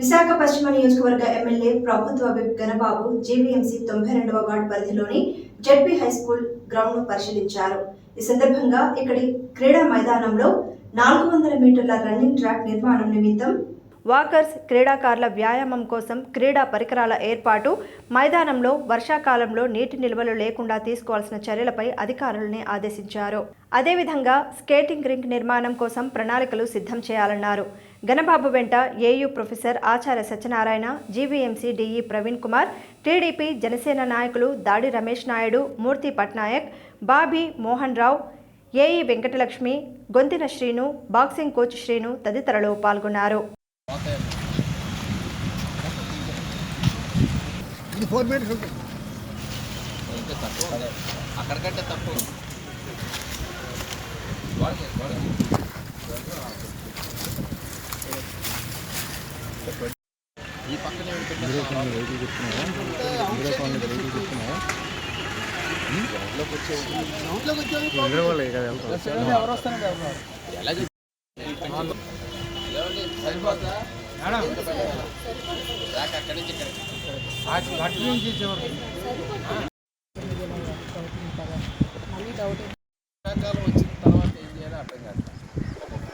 విశాఖ పశ్చిమ నియోజకవర్గ ఎమ్మెల్యే ప్రభుత్వ విప్ గణబాబు జీవీఎంసీ తొంభై రెండవ వార్డు పరిధిలోని జెడ్పీ హై స్కూల్ గ్రౌండ్ను పరిశీలించారు. ఈ సందర్భంగా ఇక్కడి క్రీడా మైదానంలో నాలుగు వందల మీటర్ల రన్నింగ్ ట్రాక్ నిర్మాణం నిమిత్తం వాకర్స్ క్రీడాకారుల వ్యాయామం కోసం క్రీడా పరికరాల ఏర్పాటు మైదానంలో వర్షాకాలంలో నీటి నిల్వలు లేకుండా తీసుకోవాల్సిన చర్యలపై అధికారులని ఆదేశించారు. అదేవిధంగా స్కేటింగ్ రింక్ నిర్మాణం కోసం ప్రణాళికలు సిద్ధం చేయాలన్నారు. గణబాబు వెంట AU professor Acharya Satyanarayana GVMC DE Praveen Kumar TDP Janasena నాయకులు Dadi Ramesh Naidu Murthy Patnaik Bobby Mohan Rao AE Venkatalakshmi Gontina Srinu boxing coach Srinu తదితరులు పాల్గొన్నారు. ఇది ఫోర్ మినిట్స్ ఉంటుంది. అక్కడికంటే తక్కువ ఈ పక్కనే ఎలా రాక అక్కడి నుంచి ఇక్కడికి. వర్షాకాలం వచ్చిన తర్వాత ఏం చేయాలో అర్థం కాదు.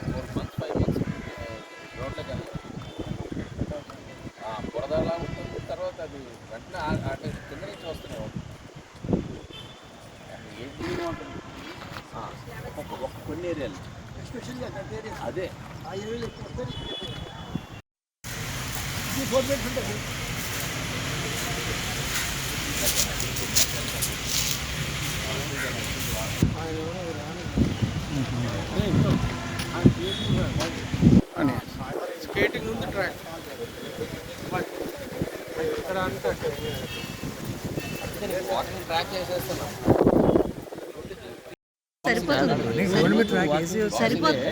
ఫోర్ మంత్స్ ఫైవ్ మంత్స్ రోడ్లకి వెళ్ళాలి ఆ బురద అలా ఉంటుంది. తర్వాత అది వెంటనే ఆ- ఆ టైం కింద నుంచి వస్తూనే ఉంటుంది. అది ఏంటి? ఉంటుంది ఆ, ఒక్కొక్క ఒక్క కొన్ని ఏరియాలు. అదే. ఇది ఫోర్ మినిట్స్ ఉంటుంది స్కేటింగ్ ఉంది ట్రాక్. ఇక్కడ అంతా. ట్రాక్ చేసేస్తున్నాం. సరిపోతుంది. సరిపోతుంది.